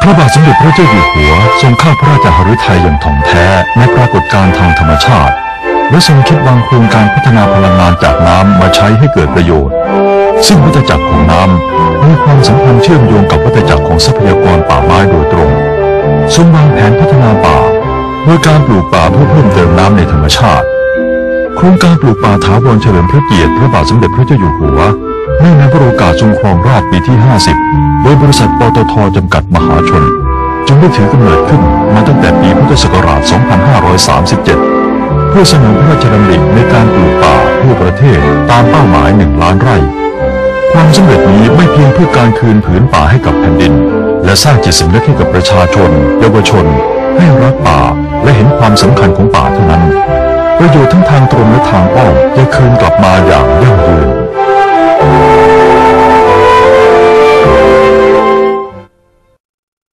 พระบาทสมเด็จพระเจ้าอยู่หัว ทรงข้าพระราชหฤทัยอย่างถ่องแท้ในปรากฏการณ์ทางธรรมชาติ และทรงคิดวางโครงการพัฒนาพลังงานจากน้ำมาใช้ให้เกิดประโยชน์ ซึ่งวัฏจักรของน้ำมีความสัมพันธ์เชื่อมโยงกับวัฏจักรของทรัพยากรป่าไม้โดยตรง ทรงวางแผนพัฒนาป่า โดยการปลูกป่าเพื่อเพิ่มเติมน้ำในธรรมชาติ ครงการปลูกป่าถาวรเฉลิมพระเกียรติพระบาทสมเด็จพระเจ้าอยู่หัวเนื่องในพระโอกาสทรงครองราชปีที่ 50 โดยบริษัทปตทจำกัดมหาชน จึงได้ถือกำเนิดขึ้นมาตั้งแต่ปีพุทธศักราช 2537 เพื่อสนองพระราชดำริในการปลูกป่าทั่วประเทศตามเป้าหมายหนึ่งล้านไร่ ความสำเร็จนี้ไม่เพียงเพื่อการคืนผืนป่าให้กับแผ่นดิน และสร้างจิตสำนึกให้กับประชาชน เยาวชน ให้รักป่าและเห็นความสำคัญของป่าเท่านั้น ประโยชน์ทั้งทางตรงและทางอ้อมจะคืนกลับมาอย่างยั่ง